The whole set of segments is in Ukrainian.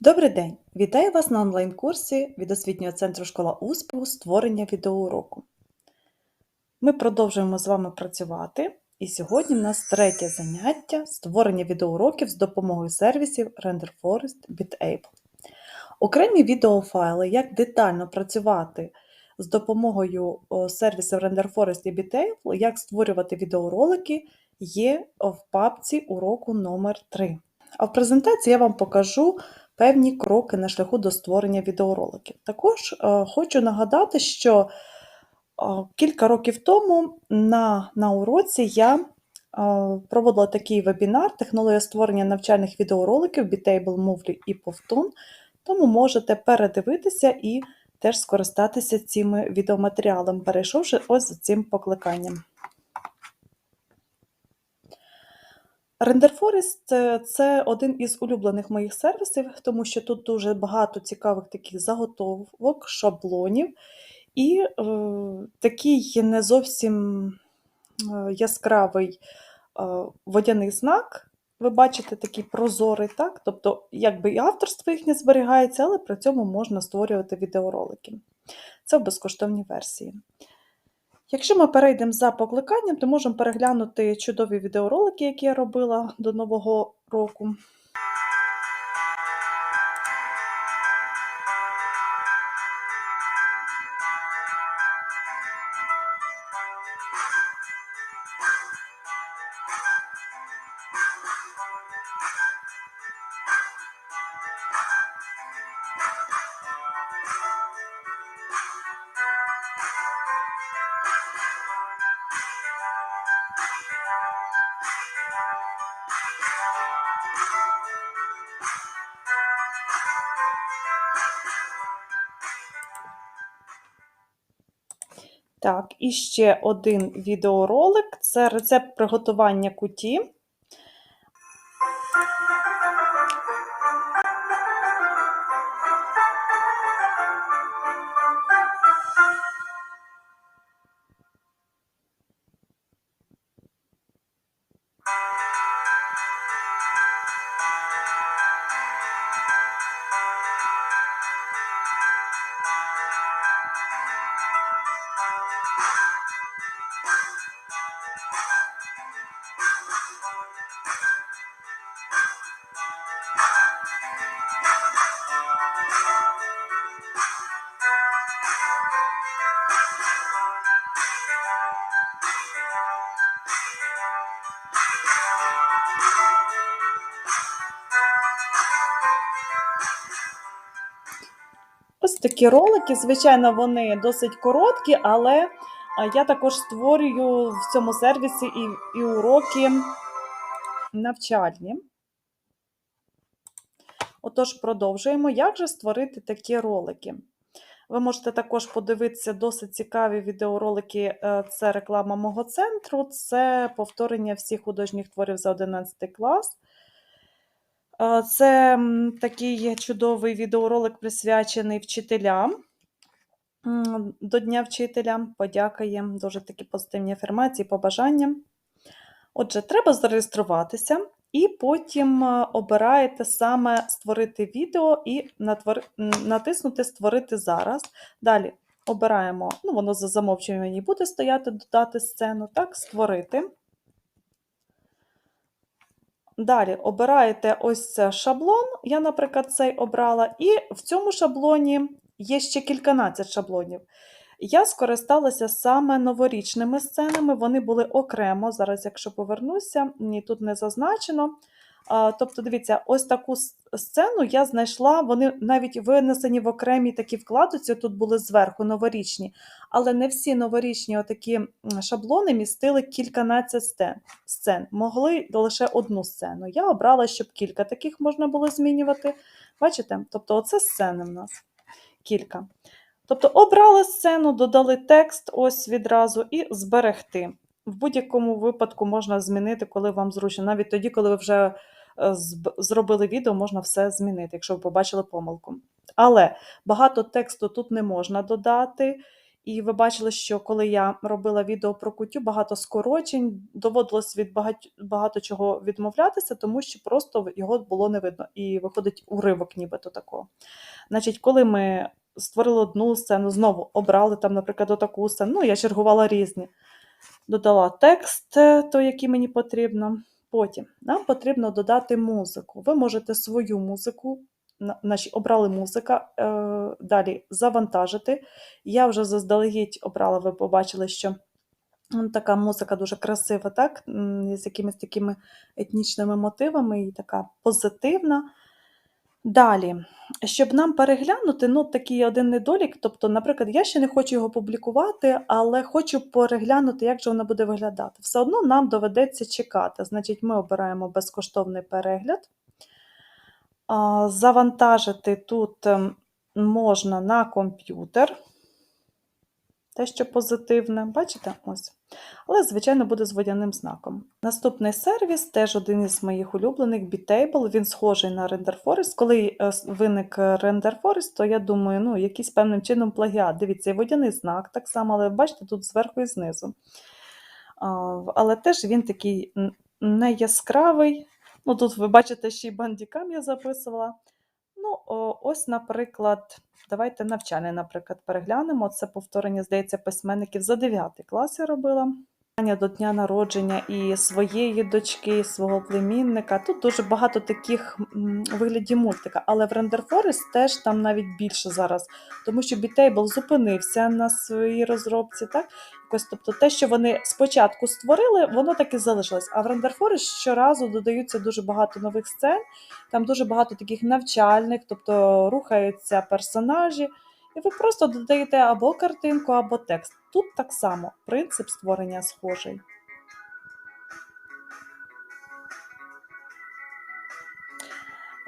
Добрий день! Вітаю вас на онлайн-курсі від освітнього центру школа успіху створення відеоуроку. Ми продовжуємо з вами працювати, і сьогодні в нас третє заняття створення відеоуроків з допомогою сервісів RenderForest Bitable. Окремі відеофайли, як детально працювати з допомогою сервісів RenderForest і Bitable, як створювати відеоролики, є в папці уроку номер 3 А в презентації я вам покажу певні кроки на шляху до створення відеороликів. Також е, хочу нагадати, що е, кілька років тому на, на уроці я е, проводила такий вебінар Технологія створення навчальних відеороликів Bitable, Movly і Повтун, тому можете передивитися і теж скористатися цими відеоматеріалами, перейшовши ось цим покликанням. RenderForest е, це один із улюблених моїх сервісів, тому що тут дуже багато цікавих таких заготовок, шаблонів, і е, такий не зовсім е, яскравий е, водяний знак. Ви бачите такий прозорий, так? тобто, якби і авторство їхнє зберігається, але при цьому можна створювати відеоролики. Це в безкоштовній версії. Якщо ми перейдемо за покликанням, то можемо переглянути чудові відеоролики, які я робила до Нового року. Так, і ще один відеоролик це рецепт приготування куті. Ось такі ролики. Звичайно, вони досить короткі, але я також створюю в цьому сервісі і, і уроки навчальні. Отож, продовжуємо. Як же створити такі ролики? Ви можете також подивитися досить цікаві відеоролики. е, Це реклама мого центру, це повторення всіх художніх творів за 11 клас. Е, Це такий чудовий відеоролик присвячений вчителям. До Дня вчителя. Подяка їм, дуже такі позитивні афірмації, побажання. Отже, треба зареєструватися, і потім е, обираєте саме створити відео і натиснути Створити зараз. Далі обираємо, ну, воно за замовчуванням буде стояти, додати сцену, так, створити. Далі обираєте ось це шаблон. Я, наприклад, цей обрала, і в цьому шаблоні є ще кільканадцять шаблонів. Я скористалася саме новорічними сценами, вони були окремо. Зараз, якщо повернуся, ні, тут не зазначено. Тобто, дивіться, ось таку сцену я знайшла, вони навіть винесені в окремі такі вкладиці, тут були зверху новорічні, але не всі новорічні отакі шаблони містили кільканадцять сцен могли лише одну сцену. Я обрала, щоб кілька таких можна було змінювати. Бачите? Тобто, оце сцени в нас кілька. Тобто, обрали сцену, додали текст ось відразу і зберегти. В будь-якому випадку можна змінити, коли вам зручно. Навіть тоді, коли ви вже зробили відео, можна все змінити, якщо ви побачили помилку. Але багато тексту тут не можна додати. І ви бачили, що коли я робила відео про кутю, багато скорочень, доводилось від багать, багато чого відмовлятися, тому що просто його було не видно. І виходить уривок нібито такого. Значить, коли ми створили одну сцену, знову обрали там, наприклад, отаку сцену, ну, я чергувала різні. Додала текст, е, той, який мені потрібно. Потім нам потрібно додати музику. Ви можете свою музику, наші обрали музика, е, далі завантажити. Я вже заздалегідь обрала, ви побачили, що така музика дуже красива, так? з якимись такими етнічними мотивами і така позитивна. Далі, щоб нам переглянути, ну, такий один недолік. Тобто, наприклад, я ще не хочу його публікувати, але хочу переглянути, як же воно буде виглядати. Все одно нам доведеться чекати. Значить, ми обираємо безкоштовний перегляд. Завантажити тут ем, можна на комп'ютер. Те, що позитивне, бачите? Ось. Але, звичайно, буде з водяним знаком. Наступний сервіс теж один із моїх улюблених Bitable. Він схожий на Render Forest. Коли е, виник Render Forest, то я думаю, ну, якийсь певним чином плагіат. Дивіться, і водяний знак так само, але бачите, тут зверху і знизу. Але теж він такий н- не яскравий. Ну, тут ви бачите, ще й бандікам я записувала. Ось, наприклад, давайте навчальний, наприклад, переглянемо. Це повторення, здається, письменників за 9 клас я робила. До дня народження і своєї дочки, і свого племінника. Тут дуже багато таких м, у вигляді мультика, але в Render Forest теж там навіть більше зараз, тому що Bitable зупинився на своїй розробці. Так? Якось, тобто те, що вони спочатку створили, воно так і залишилось. А в рендерфори щоразу додаються дуже багато нових сцен, там дуже багато таких навчальних, тобто рухаються персонажі, і ви просто додаєте або картинку, або текст. Тут так само принцип створення схожий.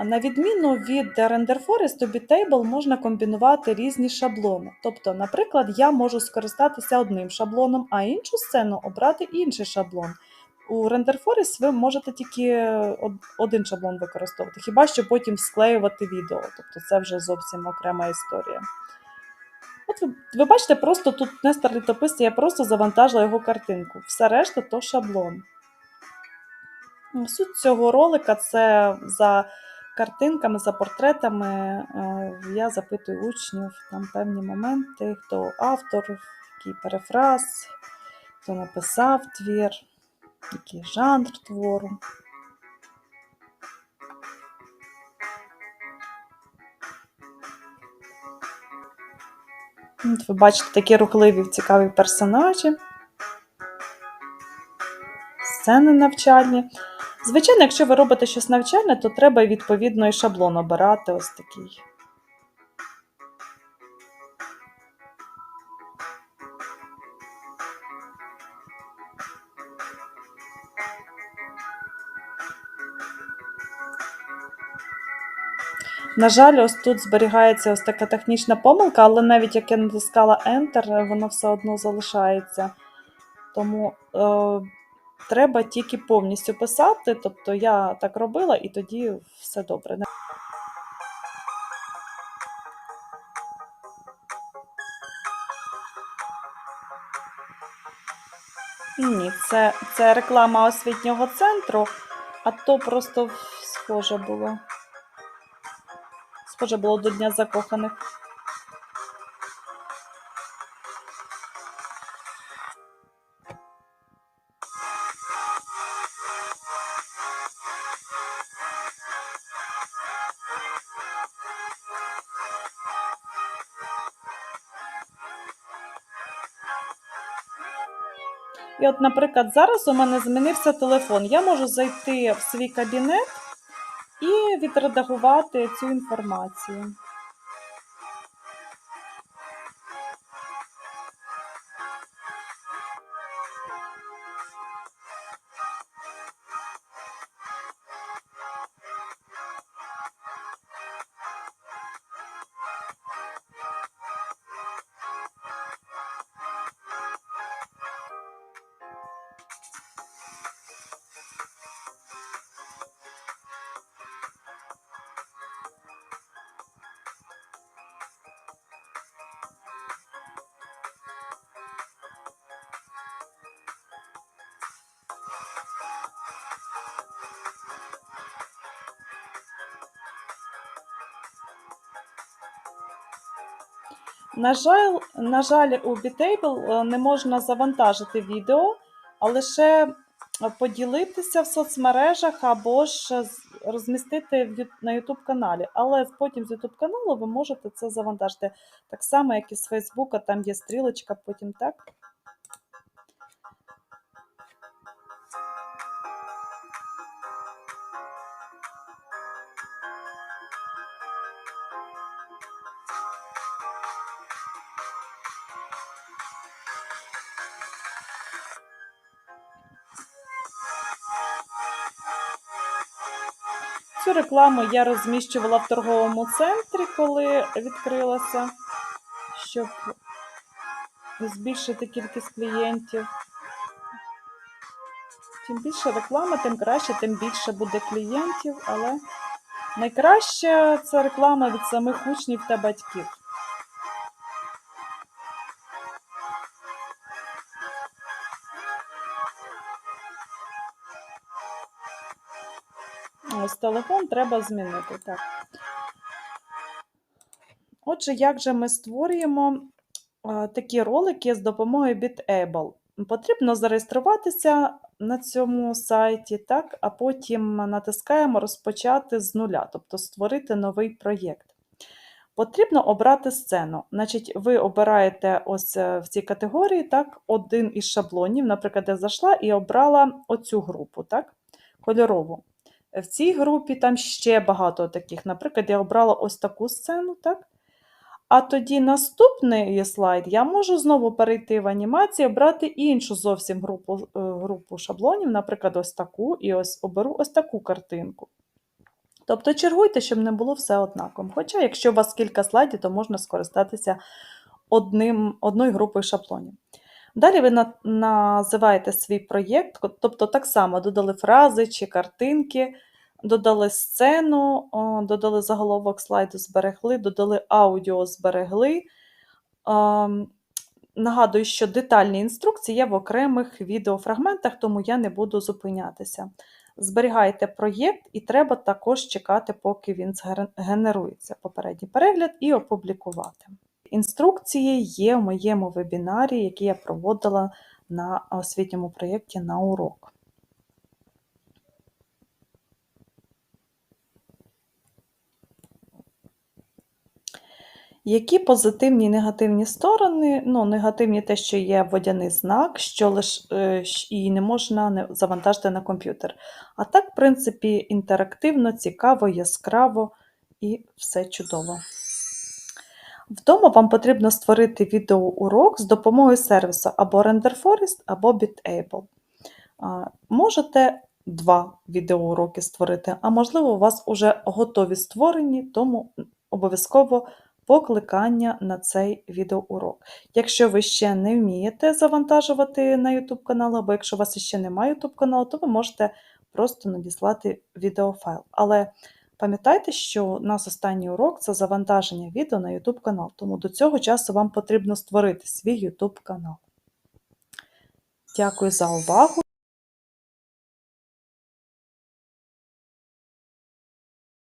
На відміну від Render Forest, у Bitable можна комбінувати різні шаблони. Тобто, наприклад, я можу скористатися одним шаблоном, а іншу сцену обрати інший шаблон. У Render Forest ви можете тільки один шаблон використовувати, хіба що потім склеювати відео. Тобто це вже зовсім окрема історія. От ви, ви бачите, просто тут Нестор літописці, я просто завантажила його картинку. Все решта то шаблон. Суть цього ролика це за картинками, за портретами. е, Я запитую учнів там певні моменти, хто автор, який перефраз, хто написав твір, який жанр твору. От ви бачите такі рухливі, цікаві персонажі, сцени навчальні. Звичайно, якщо ви робите щось навчальне, то треба відповідно і шаблон обирати ось такий. На жаль, ось тут зберігається ось така технічна помилка, але навіть як я натискала Enter, воно все одно залишається. Тому е, треба тільки повністю писати. Тобто я так робила, і тоді все добре. Ні, це, це реклама освітнього центру, а то просто схоже було. Схоже було до Дня закоханих. І от, наприклад, зараз у мене змінився телефон. Я можу зайти в свій кабінет і відредагувати цю інформацію. На жаль, на жаль, у Bitable е, не можна завантажити відео, а лише е, поділитися в соцмережах або ж розмістити в Ю- на YouTube каналі. Але потім з YouTube каналу ви можете це завантажити. Так само, як і з Facebook, там є стрілочка, потім так. Цю рекламу я розміщувала в торговому центрі, коли відкрилася, щоб збільшити кількість клієнтів. Чим більше реклама, тим краще, тим більше буде клієнтів, але найкраще це реклама від самих учнів та батьків. Ось телефон треба змінити. Так. Отже, як же ми створюємо такі ролики з допомогою Bitable? Потрібно зареєструватися на цьому сайті, так, а потім натискаємо розпочати з нуля, тобто створити новий проєкт. Потрібно обрати сцену. Значить, ви обираєте ось е, в цій категорії так, один із шаблонів. Наприклад, я зайшла і обрала оцю групу, так, кольорову. В цій групі там ще багато таких. Наприклад, я обрала ось таку сцену, так? А тоді наступний слайд я можу знову перейти в анімацію, обрати іншу зовсім групу, е, групу шаблонів, наприклад, ось таку, і ось оберу ось таку картинку. Тобто чергуйте, щоб не було все однаково. Хоча, якщо у вас кілька слайдів, то можна скористатися одним, одною групою шаблонів. Далі ви на- називаєте свій проєкт, тобто так само додали фрази чи картинки, додали сцену, додали заголовок слайду, зберегли, додали аудіо, зберегли. Ам, Нагадую, що детальні інструкції є в окремих відеофрагментах, тому я не буду зупинятися. Зберігайте проєкт, і треба також чекати, поки він генерується. Попередній перегляд і опублікувати. Інструкції є в моєму вебінарі, який я проводила на освітньому проєкті на урок. Які позитивні і негативні сторони? Ну, негативні те, що є водяний знак, що лиш е, і не можна не завантажити на комп'ютер. А так, в принципі, інтерактивно, цікаво, яскраво і все чудово. Вдома вам потрібно створити відеоурок з допомогою сервісу або RenderForest, або Bitable. Можете два відеоуроки створити, а можливо, у вас вже готові створені, тому обов'язково покликання на цей відеоурок. Якщо ви ще не вмієте завантажувати на YouTube канал, або якщо у вас ще немає YouTube каналу, то ви можете просто надіслати відеофайл. Але пам'ятайте, що у нас останній урок це завантаження відео на YouTube канал, тому до цього часу вам потрібно створити свій YouTube канал. Дякую за увагу!